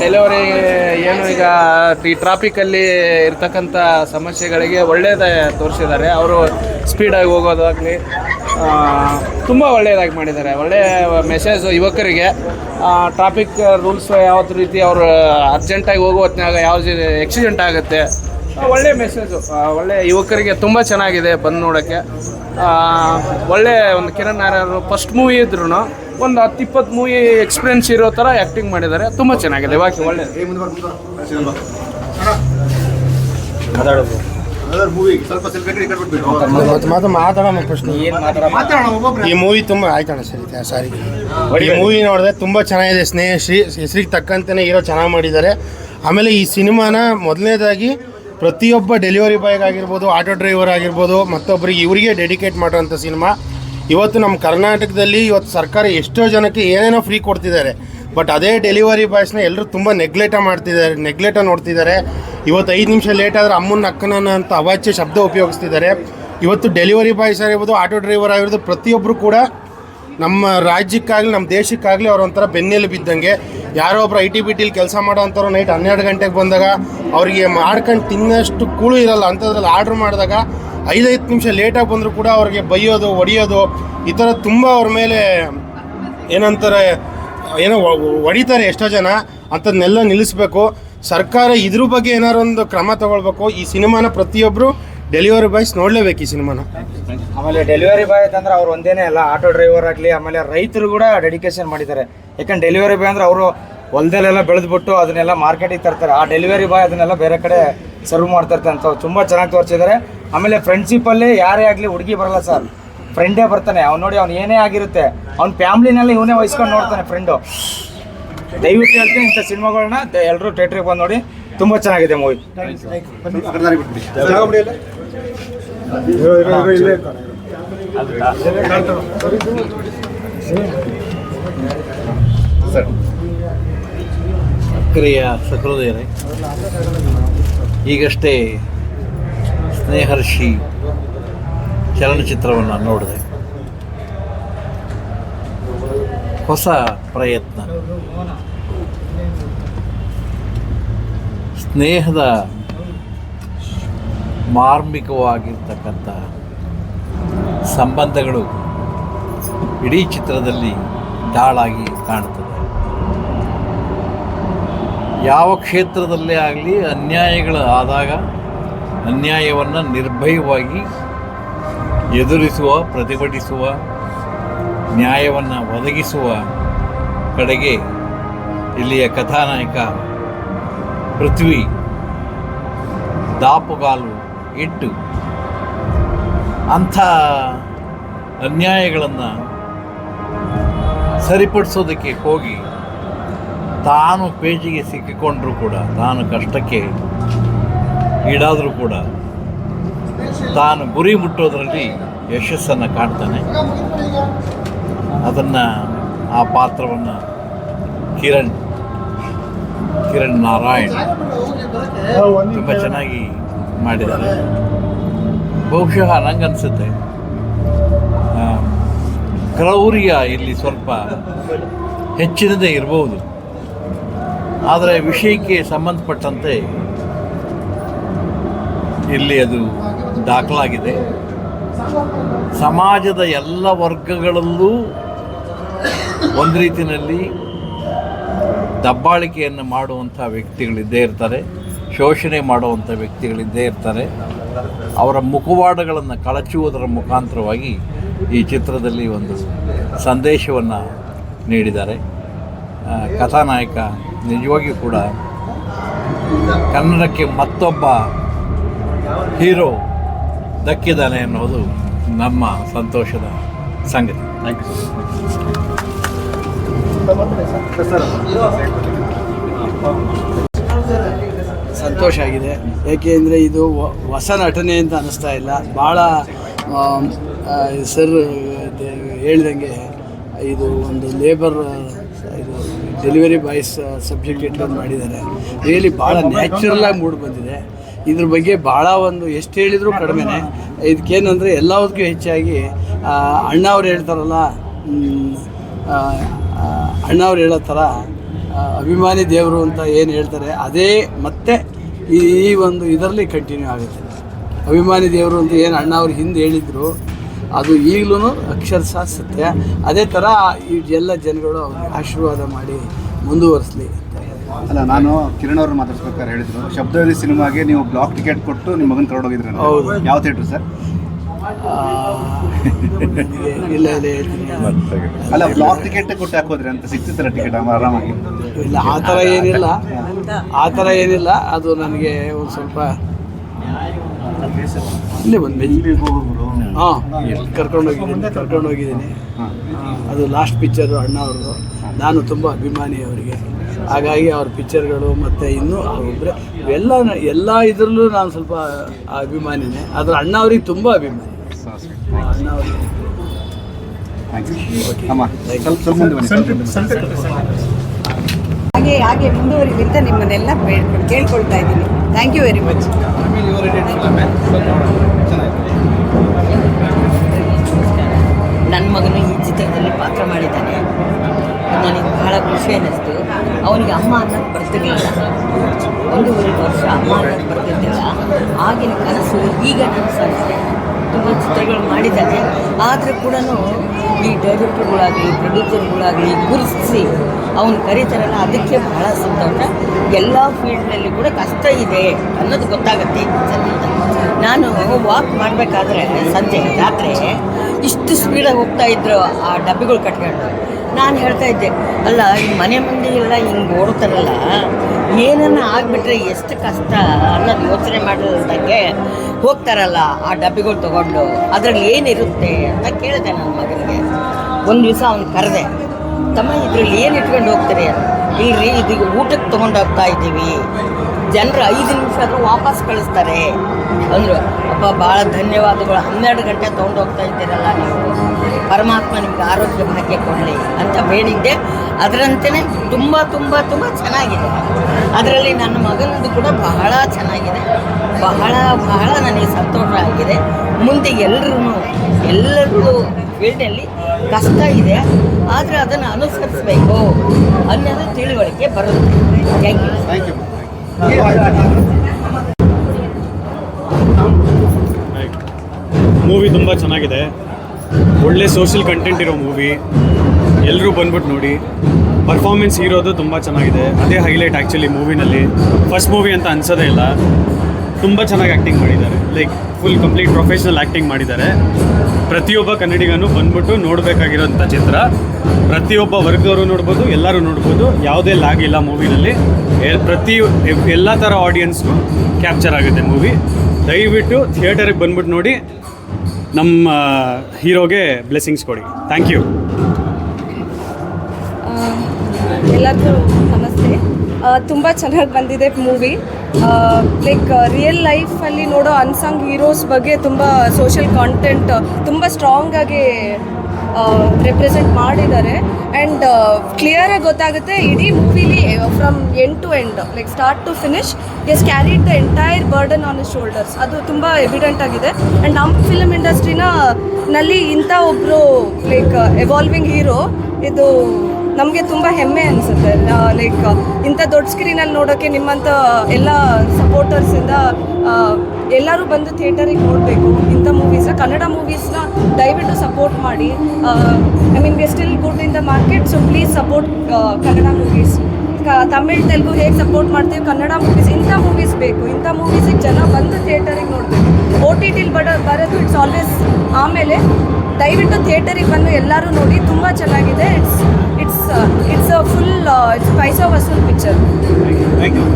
Delivery ಏನು ಈಗ ಈ ಟ್ರಾಫಿಕಲ್ಲಿ ಇರ್ತಕ್ಕಂಥ ಸಮಸ್ಯೆಗಳಿಗೆ ಒಳ್ಳೆಯದ ತೋರಿಸಿದ್ದಾರೆ. ಅವರು ಸ್ಪೀಡಾಗಿ ಹೋಗೋದಾಗಲಿ ತುಂಬ ಒಳ್ಳೆಯದಾಗಿ ಮಾಡಿದ್ದಾರೆ. ಒಳ್ಳೆಯ ಮೆಸೇಜ್ ಯುವಕರಿಗೆ. ಟ್ರಾಫಿಕ್ ರೂಲ್ಸ್ ಯಾವತ್ತು ರೀತಿ ಅವರು ಅರ್ಜೆಂಟಾಗಿ ಹೋಗೋ ಹೊತ್ತಿನಾಗ ಯಾವ ಎಕ್ಸಿಡೆಂಟ್ ಆಗುತ್ತೆ ಒಳ್ಳೆಯ ಒಳ್ಳೆ ಮೆಸೇಜು ಒಳ್ಳೆ ಯುವಕರಿಗೆ ತುಂಬ ಚೆನ್ನಾಗಿದೆ ಬಂದು ನೋಡೋಕ್ಕೆ. ಒಳ್ಳೆ ಒಂದು ಕಿರಣ್ ನಾರಾಯಣರು ಫಸ್ಟ್ ಮೂವಿ ಇದ್ರು ಒಂದು ಹತ್ತು ಇಪ್ಪತ್ತು ಮೂವಿ ಎಕ್ಸ್ಪೀರಿಯನ್ಸ್ ಇರೋ ಥರ ಆ್ಯಕ್ಟಿಂಗ್ ಮಾಡಿದ್ದಾರೆ. ತುಂಬ ಚೆನ್ನಾಗಿದೆ. ಬಾಕಿ ಒಳ್ಳೆಯದು ಈ ಕಡೆ ಬಿಟ್ಬಿಟ್ಟು ಮತ್ತೆ ಮತ್ತೆ ಮಾತಾಡೋಣ ಪ್ರಶ್ನೆ. ಮಾತಾಡೋಣ ಈ ಮೂವಿ ತುಂಬ ಆಯ್ತಣ್ಣ ಸರಿ ಸಾರಿ ಈ ಮೂವಿ ನೋಡಿದ್ರೆ ತುಂಬ ಚೆನ್ನಾಗಿದೆ. ಸ್ನೇಹಶ್ರೀ ಹೆಸರಿಗೆ ತಕ್ಕಂತೆಯೇ ಇರೋ ಚೆನ್ನಾಗಿ ಮಾಡಿದ್ದಾರೆ. ಆಮೇಲೆ ಈ ಸಿನಿಮಾನ ಮೊದಲನೇದಾಗಿ ಪ್ರತಿಯೊಬ್ಬ ಡೆಲಿವರಿ ಬಾಯ್ಗೆ ಆಗಿರ್ಬೋದು ಆಟೋ ಡ್ರೈವರ್ ಆಗಿರ್ಬೋದು ಮತ್ತೊಬ್ಬರಿಗೆ ಇವರಿಗೆ ಡೆಡಿಕೇಟ್ ಮಾಡುವಂಥ ಸಿನಿಮಾ. ಇವತ್ತು ನಮ್ಮ ಕರ್ನಾಟಕದಲ್ಲಿ ಇವತ್ತು ಸರ್ಕಾರ ಎಷ್ಟೋ ಜನಕ್ಕೆ ಏನೇನೋ ಫ್ರೀ ಕೊಡ್ತಿದ್ದಾರೆ. ಬಟ್ ಅದೇ ಡೆಲಿವರಿ ಬಾಯ್ಸ್ನ ಎಲ್ಲರೂ ತುಂಬ ನೆಗ್ಲೆಟ ಮಾಡ್ತಿದ್ದಾರೆ ನೆಗ್ಲೆಟ ನೋಡ್ತಿದ್ದಾರೆ. ಇವತ್ತು ಐದು ನಿಮಿಷ ಲೇಟ್ ಆದರೆ ಅಮ್ಮನ ಅಕ್ಕನ ಅಂತ ಅವಾಚ್ಯ ಶಬ್ದ ಉಪಯೋಗಿಸ್ತಿದ್ದಾರೆ. ಇವತ್ತು ಡೆಲಿವರಿ ಬಾಯ್ಸ್ ಆಗಿರ್ಬೋದು ಆಟೋ ಡ್ರೈವರ್ ಆಗಿರ್ಬೋದು ಪ್ರತಿಯೊಬ್ಬರು ಕೂಡ ನಮ್ಮ ರಾಜ್ಯಕ್ಕಾಗಲಿ, ನಮ್ಮ ದೇಶಕ್ಕಾಗಲಿ ಅವ್ರ ಒಂಥರ ಬೆನ್ನೆಲು ಬಿದ್ದಂಗೆ ಯಾರೋ ಒಬ್ರು ಐ ಟಿ ಬಿ ಟಿಲಿ ಕೆಲಸ ಮಾಡೋ ಅಂಥವ್ರು ನೈಟ್ ಹನ್ನೆರಡು ಗಂಟೆಗೆ ಬಂದಾಗ ಅವರಿಗೆ ಮಾಡ್ಕೊಂಡು ತಿನ್ನಷ್ಟು ಕೂಳು ಇರಲ್ಲ. ಅಂಥದ್ರಲ್ಲಿ ಆರ್ಡ್ರ್ ಮಾಡಿದಾಗ ಐದೈದು ನಿಮಿಷ ಲೇಟಾಗಿ ಬಂದರೂ ಕೂಡ ಅವ್ರಿಗೆ ಬೈಯೋದು, ಹೊಡಿಯೋದು, ಈ ಥರ ತುಂಬ ಅವ್ರ ಮೇಲೆ ಏನಂತಾರೆ, ಏನೋ ಹೊಡಿತಾರೆ ಎಷ್ಟೋ ಜನ. ಅಂಥದ್ದನ್ನೆಲ್ಲ ನಿಲ್ಲಿಸ್ಬೇಕು. ಸರ್ಕಾರ ಇದ್ರ ಬಗ್ಗೆ ಏನಾರು ಒಂದು ಕ್ರಮ ತಗೊಳ್ಬೇಕು. ಈ ಸಿನಿಮಾನ ಪ್ರತಿಯೊಬ್ಬರು ಡೆಲಿವರಿ ಬಾಯ್ಸ್ ನೋಡಲೇಬೇಕು ಈ ಸಿನಿಮಾನ. ಆಮೇಲೆ ಡೆಲಿವರಿ ಬಾಯ್ ಅಂತಂದ್ರೆ ಅವ್ರು ಒಂದೇನೇ ಅಲ್ಲ, ಆಟೋ ಡ್ರೈವರ್ ಆಗಲಿ, ಆಮೇಲೆ ರೈತರು ಕೂಡ ಡೆಡಿಕೇಶನ್ ಮಾಡಿದ್ದಾರೆ. ಯಾಕಂದ್ರೆ ಡೆಲಿವರಿ ಬಾಯ್ ಅಂದ್ರೆ ಅವರು ಹೊಲದಲ್ಲೆಲ್ಲ ಬೆಳೆದ್ಬಿಟ್ಟು ಅದನ್ನೆಲ್ಲ ಮಾರ್ಕೆಟಿಗೆ ತರ್ತಾರೆ. ಆ ಡೆಲಿವರಿ ಬಾಯ್ ಅದನ್ನೆಲ್ಲ ಬೇರೆ ಕಡೆ ಸರ್ವ್ ಮಾಡ್ತಾ ಇರ್ತಾರೆ ಅಂತ. ತುಂಬ ಚೆನ್ನಾಗಿ ತೋರಿಸಿದ್ದಾರೆ. ಆಮೇಲೆ ಫ್ರೆಂಡ್ಶಿಪ್ಪಲ್ಲಿ ಯಾರೇ ಆಗಲಿ ಹುಡುಗಿ ಬರಲ್ಲ ಸರ್ ಫ್ರೆಂಡೇ ಬರ್ತಾನೆ. ಅವ್ನು ನೋಡಿ ಅವ್ನು ಏನೇ ಆಗಿರುತ್ತೆ. ಅವ್ನ ಫ್ಯಾಮ್ಲಿನಲ್ಲಿ ಇವನೇ ವಹಿಸ್ಕೊಂಡು ನೋಡ್ತಾನೆ ಫ್ರೆಂಡು ದಯವಿಟ್ಟು ಹೇಳ್ತೀನಿ ಇಂಥ ಸಿನಿಮಾಗಳನ್ನ ಎಲ್ಲರೂ ಥಿಯೇಟ್ರಿಗೆ ಬಂದು ನೋಡಿ. ತುಂಬ ಚೆನ್ನಾಗಿದೆ ಮೂವಿ? ಸಕ್ರಿಯ ಸಹೃದಯರೇ, ಈಗಷ್ಟೇ ಸ್ನೇಹರ್ಷಿ ಚಲನಚಿತ್ರವನ್ನು ನೋಡಿದೆ. ಹೊಸ ಪ್ರಯತ್ನ. ಸ್ನೇಹದ ಮಾರ್ಮಿಕವಾಗಿರ್ತಕ್ಕಂಥ ಸಂಬಂಧಗಳು ಇಡೀ ಚಿತ್ರದಲ್ಲಿ ದಾಳಾಗಿ ಕಾಣುತ್ತದೆ ಯಾವ ಕ್ಷೇತ್ರದಲ್ಲೇ ಆಗಲಿ ಅನ್ಯಾಯಗಳು ಆದಾಗ ಅನ್ಯಾಯವನ್ನು ನಿರ್ಭಯವಾಗಿ ಎದುರಿಸುವ, ಪ್ರತಿಭಟಿಸುವ, ನ್ಯಾಯವನ್ನು ಒದಗಿಸುವ ಕಡೆಗೆ ಇಲ್ಲಿಯ ಕಥಾನಾಯಕ ಪೃಥ್ವಿ ದಾಪುಗಾಲು ಇಟ್ಟು ಅಂಥ ಅನ್ಯಾಯಗಳನ್ನು ಸರಿಪಡಿಸೋದಕ್ಕೆ ಹೋಗಿ ತಾನು ಪೇಜಿಗೆ ಸಿಕ್ಕಿಕೊಂಡರೂ ಕೂಡ ತಾನು ಕಷ್ಟಕ್ಕೆ ಈಡಾದರೂ ಕೂಡ ತಾನು ಗುರಿ ಮುಟ್ಟೋದರಲ್ಲಿ ಯಶಸ್ಸನ್ನು ಕಾಣ್ತಾನೆ. ಅದನ್ನು ಆ ಪಾತ್ರವನ್ನು ಕಿರಣ್ ಕಿರಣ್ ನಾರಾಯಣ್ ತುಂಬ ಚೆನ್ನಾಗಿ ಮಾಡಿದ್ದಾರೆ. ಬಹುಶಃ ನಂಗೆ ಅನಿಸುತ್ತೆ ಕ್ರೌರ್ಯ ಇಲ್ಲಿ ಸ್ವಲ್ಪ ಹೆಚ್ಚಿನದೇ ಇರಬಹುದು ಆದರೆ ವಿಷಯಕ್ಕೆ ಸಂಬಂಧಪಟ್ಟಂತೆ ಇಲ್ಲಿ ಅದು ದಾಖಲಾಗಿದೆ. ಸಮಾಜದ ಎಲ್ಲ ವರ್ಗಗಳಲ್ಲೂ ಒಂದು ರೀತಿಯಲ್ಲಿ ದಬ್ಬಾಳಿಕೆಯನ್ನು ಮಾಡುವಂಥ ವ್ಯಕ್ತಿಗಳಿದ್ದೇ ಇರ್ತಾರೆ, ಶೋಷಣೆ ಮಾಡುವಂಥ ವ್ಯಕ್ತಿಗಳಿದ್ದೇ ಇರ್ತಾರೆ. ಅವರ ಮುಖವಾಡಗಳನ್ನು ಕಳಚುವುದರ ಮುಖಾಂತರವಾಗಿ ಈ ಚಿತ್ರದಲ್ಲಿ ಒಂದು ಸಂದೇಶವನ್ನು ನೀಡಿದ್ದಾರೆ. ಕಥಾನಾಯಕ ನಿಜವಾಗಿಯೂ ಕೂಡ ಕನ್ನಡಕ್ಕೆ ಮತ್ತೊಬ್ಬ ಹೀರೋ ದಕ್ಕಿದ್ದಾನೆ ಅನ್ನೋದು ನಮ್ಮ ಸಂತೋಷದ ಸಂಗತಿ. ಥ್ಯಾಂಕ್ ಯು ಸಂತೋಷ ಆಗಿದೆ. ಏಕೆ ಅಂದರೆ ಇದು ಹೊಸ ನಟನೆ ಅಂತ ಅನ್ನಿಸ್ತಾ ಇಲ್ಲ. ಭಾಳ ಸರ್ ಹೇಳ್ದಂಗೆ ಇದು ಒಂದು ಲೇಬರ್ ಇದು ಡೆಲಿವರಿ ಬಾಯ್ಸ್ ಸಬ್ಜೆಕ್ಟ್ ಇಟ್ಕೊಂಡು ಮಾಡಿದ್ದಾರೆ. ರಿಯಲಿ ಭಾಳ ನ್ಯಾಚುರಲ್ ಆಗಿ ಮೂಡ್ ಬಂದಿದೆ. ಇದ್ರ ಬಗ್ಗೆ ಭಾಳ ಒಂದು ಎಷ್ಟು ಹೇಳಿದರೂ ಕಡಿಮೆನೆ. ಇದಕ್ಕೇನಂದರೆ ಎಲ್ಲದಕ್ಕೂ ಹೆಚ್ಚಾಗಿ ಅಣ್ಣ ಅವ್ರು ಹೇಳ್ತಾರಲ್ಲ ಅಣ್ಣ ಅವ್ರು ಹೇಳೋ ಥರ ಅಭಿಮಾನಿ ದೇವರು ಅಂತ ಏನು ಹೇಳ್ತಾರೆ, ಅದೇ ಮತ್ತೆ ಈ ಒಂದು ಇದರಲ್ಲಿ ಕಂಟಿನ್ಯೂ ಆಗುತ್ತೆ. ಅಭಿಮಾನಿ ದೇವರು ಅಂತ ಏನು ಅಣ್ಣ ಅವ್ರು ಹಿಂದೆ ಹೇಳಿದರು, ಅದು ಈಗಲೂ ಅಕ್ಷರಶಃ ಸತ್ಯ. ಅದೇ ಥರ ಈ ಎಲ್ಲ ಜನಗಳು ಆಶೀರ್ವಾದ ಮಾಡಿ ಮುಂದುವರಿಸಲಿ. ಅಲ್ಲ ನಾನು ಕಿರಣ್ ಅವ್ರನ್ನ ಮಾತಾಡ್ಸ್ಬೇಕಾದ್ರೆ ಹೇಳಿದ್ರು. ಶಬ್ದವಲ್ಲಿ ಸಿನಿಮಾಗೆ ನೀವು ಬ್ಲಾಕ್ ಟಿಕೆಟ್ ಕೊಟ್ಟು ನಿಮ್ಮ ಮಗನ್ ಕರ್ಕೊಂಡೋಗಿದ್ರಿ ಹೌದು. ಯಾವ ಥಿಯೇಟ್ರ್ ಸರ್? ಇಲ್ಲ ಇಲ್ಲ ಹೇಳ್ತೀನಿ. ಅಲ್ಲ ಬ್ಲಾಕ್ ಟಿಕೆಟ್ ಕೊಟ್ಟು ಹಾಕೋದ್ರಿ ಅಂತ ಸಿಕ್ತಿತ್ತಲ್ಲ ಟಿಕೆಟ್ ಆರಾಮಾಗಿ? ಇಲ್ಲ ಆ ಥರ ಏನಿಲ್ಲ. ಆ ಥರ ಏನಿಲ್ಲ. ಅದು ನನಗೆ ಒಂದು ಸ್ವಲ್ಪ ಇಲ್ಲೇ ಬಂದು ಹಾಂ ಕರ್ಕೊಂಡೋಗಿದ್ದೀನಿ ಕರ್ಕೊಂಡೋಗಿದ್ದೀನಿ ಅದು ಲಾಸ್ಟ್ ಪಿಕ್ಚರು ಅಣ್ಣ ಅವ್ರದ್ದು ನಾನು ತುಂಬ ಅಭಿಮಾನಿ ಅವರಿಗೆ. ಹಾಗಾಗಿ ಅವ್ರ ಪಿಕ್ಚರ್ಗಳು ಮತ್ತು ಇನ್ನೂ ಒಬ್ಬರೇ ಎಲ್ಲ ಎಲ್ಲ ಇದರಲ್ಲೂ ನಾನು ಸ್ವಲ್ಪ ಅಭಿಮಾನಿನೇ ಆದರೆ ಅಣ್ಣ ಅವ್ರಿಗೆ ತುಂಬ ಅಭಿಮಾನಿ. ಅಣ್ಣ ಅವ್ರಿಗೆ ಅಮ್ಮ ಸ್ವಲ್ಪ ಸ್ವಲ್ಪ ಮುಂದೆ ಬನ್ನಿ. ಹಾಗೆ ಹಾಗೆ ಮುಂದುವರಿಲಿ ಅಂತ ನಿಮ್ಮನ್ನೆಲ್ಲ ಕೇಳ್ಕೊಳ್ತಾ ಇದ್ದೀನಿ. ಥ್ಯಾಂಕ್ ಯು ವೆರಿ ಮಚ್ ನನ್ನ ಮಗನು ಈ ಚಿತ್ರದಲ್ಲಿ ಪಾತ್ರ ಮಾಡಿದ್ದಾನೆ. ನನಗೆ ಬಹಳ ಖುಷಿ ಅನ್ನಿಸ್ತು. ಅವನಿಗೆ ಅಮ್ಮ ಅನ್ನೋದು ಬರ್ತಿರ್ಲಿಲ್ಲ. ಒಂದೂವರೆ ವರ್ಷ ಅಮ್ಮ ಅನ್ನೋದು ಬರ್ತಿದ್ದಿಲ್ಲ ಆಗಿನ ಕನಸು, ಈಗ ನನಸಾಗಿದೆ ತುಂಬ ಚಿತ್ರಗಳು ಮಾಡಿದ್ದಾನೆ. ಆದರೂ ಕೂಡ ಈ ಡೈರೆಕ್ಟರ್ಗಳಾಗಲಿ, ಪ್ರೊಡ್ಯೂಸರ್ಗಳಾಗಲಿ ಗುರುತಿಸಿ ಅವನು ಕರೀತಾರಲ್ಲ ಅದಕ್ಕೆ ಬಹಳ ಸಂತೋಷ. ಎಲ್ಲ ಫೀಲ್ಡ್ನಲ್ಲಿ ಕೂಡ ಕಷ್ಟ ಇದೆ ಅನ್ನೋದು ಗೊತ್ತಾಗುತ್ತೆ. ನಾನು ವಾಕ್ ಮಾಡಬೇಕಾದ್ರೆ ಸಂಜೆ ರಾತ್ರಿ ಇಷ್ಟು ಸ್ಪೀಡಾಗಿ ಹೋಗ್ತಾ ಇದ್ರು ಆ ಡಬ್ಬಿಗಳು ಕಟ್ಕೊಂಡು. ನಾನು ಹೇಳ್ತಾ ಇದ್ದೆ, ಅಲ್ಲ, ಈ ಮನೆ ಮಂದಿ ಎಲ್ಲ ಹಿಂಗೆ ಓಡ್ತಾರಲ್ಲ ಏನನ್ನ ಆಗಿಬಿಟ್ರೆ ಎಷ್ಟು ಕಷ್ಟ ಅನ್ನೋದು ಯೋಚನೆ ಮಾಡಿದಂಗೆ ಹೋಗ್ತಾರಲ್ಲ ಆ ಡಬ್ಬಿಗಳು ತೊಗೊಂಡು, ಅದರಲ್ಲಿ ಏನಿರುತ್ತೆ ಅಂತ ಕೇಳಿದೆ ನನ್ನ ಮಗನಿಗೆ. ಒಂದು ದಿವಸ ಅವ್ನು ಕರೆದೆ, ತಮ್ಮ ಇದ್ರಲ್ಲಿ ಏನು ಇಟ್ಕೊಂಡು ಹೋಗ್ತೀರಿ? ಇಲ್ರಿ ಇದೀಗ ಊಟಕ್ಕೆ ತೊಗೊಂಡು ಹೋಗ್ತಾ ಇದ್ದೀವಿ ಜನರು ಐದು ನಿಮಿಷ ಆದರೂ ವಾಪಸ್ ಕಳಿಸ್ತಾರೆ. ಅಂದರು, ಅಪ್ಪ ಭಾಳ ಧನ್ಯವಾದಗಳು. ಹನ್ನೆರಡು ಗಂಟೆ ತೊಗೊಂಡು ಹೋಗ್ತಾ ಇದ್ದೀರಲ್ಲ ನೀವು. ಪರಮಾತ್ಮ ನಿಮ್ಗೆ ಆರೋಗ್ಯ ಭಾಗ್ಯ ಕೊಡಲಿ ಅಂತ ಬೇಡಿದ್ದೆ ಅದರಂತೆಯೇ ತುಂಬ ತುಂಬ ತುಂಬ ಚೆನ್ನಾಗಿದೆ. ಅದರಲ್ಲಿ ನನ್ನ ಮಗನದು ಕೂಡ ಬಹಳ ಚೆನ್ನಾಗಿದೆ. ಬಹಳ ಬಹಳ ನನಗೆ ಸಂತೋಷ ಆಗಿದೆ. ಮುಂದೆ ಎಲ್ಲರೂ ಎಲ್ಲರೂ ಫೀಲ್ಡಲ್ಲಿ ಕಷ್ಟ ಇದೆ. ಆದರೆ ಅದನ್ನು ಅನುಸರಿಸಬೇಕು ಅನ್ನೋದು ತಿಳುವಳಿಕೆ ಬರುತ್ತೆ. Thank you thank you movie ತುಂಬ ಚೆನ್ನಾಗಿದೆ. ಒಳ್ಳೆ ಸೋಷಿಯಲ್ ಕಂಟೆಂಟ್ ಇರೋ ಮೂವಿ ಎಲ್ಲರೂ ಬಂದ್ಬಿಟ್ಟು ನೋಡಿ. ಪರ್ಫಾರ್ಮೆನ್ಸ್ ಇರೋದು ತುಂಬ ಚೆನ್ನಾಗಿದೆ. ಅದೇ ಹೈಲೈಟ್ ಆ್ಯಕ್ಚುಲಿ ಮೂವಿನಲ್ಲಿ ಫಸ್ಟ್ ಮೂವಿ ಅಂತ ಅನ್ಸೋದೇ ಇಲ್ಲ. ತುಂಬ ಚೆನ್ನಾಗಿ ಆ್ಯಕ್ಟಿಂಗ್ ಮಾಡಿದ್ದಾರೆ. Like full complete professional acting ಮಾಡಿದ್ದಾರೆ. ಪ್ರತಿಯೊಬ್ಬ ಕನ್ನಡಿಗನು ಬಂದ್ಬಿಟ್ಟು ನೋಡಬೇಕಾಗಿರೋಂಥ ಚಿತ್ರ. ಪ್ರತಿಯೊಬ್ಬ ವರ್ಗದವರು ನೋಡ್ಬೋದು, ಎಲ್ಲರೂ ನೋಡ್ಬೋದು. ಯಾವುದೇ ಲ್ಯಾಗ್ ಇಲ್ಲ ಮೂವಿನಲ್ಲಿ ಪ್ರತಿ ಎಲ್ಲ ಥರ ಆಡಿಯನ್ಸ್ಗೂ ಕ್ಯಾಪ್ಚರ್ ಆಗುತ್ತೆ ಮೂವಿ ದಯವಿಟ್ಟು ಥಿಯೇಟರಿಗೆ ಬಂದ್ಬಿಟ್ಟು ನೋಡಿ ನಮ್ಮ ಹೀರೋಗೆ ಬ್ಲೆಸ್ಸಿಂಗ್ಸ್ ಕೊಡಿ. ಥ್ಯಾಂಕ್ ಯು ಎಲ್ಲರಿಗೂ ತುಂಬ ಚೆನ್ನಾಗಿ ಬಂದಿದೆ ಮೂವಿ ಲೈಕ್ ರಿಯಲ್ ಲೈಫಲ್ಲಿ ನೋಡೋ ಅನ್ಸಂಗ್ ಹೀರೋಸ್ ಬಗ್ಗೆ ತುಂಬ ಸೋಷಿಯಲ್ ಕಾಂಟೆಂಟ್ ತುಂಬ ಸ್ಟ್ರಾಂಗಾಗಿ ರೆಪ್ರೆಸೆಂಟ್ ಮಾಡಿದ್ದಾರೆ. ಆ್ಯಂಡ್ ಕ್ಲಿಯರಾಗಿ ಗೊತ್ತಾಗುತ್ತೆ, ಇಡೀ ಮೂವಿಲಿ from end to end like start to finish as carried the entire burden on shoulders ಅದು ತುಂಬ ಎವಿಡೆಂಟ್ ಆಗಿದೆ. ಆ್ಯಂಡ್ ನಮ್ಮ ಫಿಲ್ಮ್ ಇಂಡಸ್ಟ್ರಿನ ನಲ್ಲಿ ಇಂಥ ಒಬ್ಬರು ಲೈಕ್ ಎವಾಲ್ವಿಂಗ್ ಹೀರೋ ಇದು ನಮಗೆ ತುಂಬ ಹೆಮ್ಮೆ ಅನಿಸುತ್ತೆ. ಲೈಕ್ ಇಂಥ ದೊಡ್ಡ ಸ್ಕ್ರೀನಲ್ಲಿ ನೋಡೋಕ್ಕೆ ನಿಮ್ಮಂಥ ಎಲ್ಲ ಸಪೋರ್ಟರ್ಸಿಂದ ಎಲ್ಲರೂ ಬಂದು ಥಿಯೇಟರಿಗೆ ನೋಡಬೇಕು. ಇಂಥ ಮೂವೀಸ್ನ ಕನ್ನಡ ಮೂವೀಸ್ನ ದಯವಿಟ್ಟು ಸಪೋರ್ಟ್ ಮಾಡಿ. I mean we still good in the market so please support Kannada movies Tamil, Telugu ಹೇಗೆ ಸಪೋರ್ಟ್ ಮಾಡ್ತೀವಿ, ಕನ್ನಡ ಮೂವೀಸ್ ಇಂಥ ಮೂವೀಸ್ ಬೇಕು. ಇಂಥ ಮೂವೀಸಿಗೆ ಜನ ಬಂದು ಥಿಯೇಟರಿಗೆ ನೋಡಬೇಕು. ಓ ಟಿ ಟಿಲಿ ಬಡ, ಬರೋದು ಇಟ್ಸ್ ಆಲ್ವೇಸ್ ಆಮೇಲೆ ದಯವಿಟ್ಟು ಥಿಯೇಟರಿಗೆ ಬಂದು ಎಲ್ಲರೂ ನೋಡಿ, ತುಂಬ ಚೆನ್ನಾಗಿದೆ. It's it's it's a full it's paisa vasool picture thank you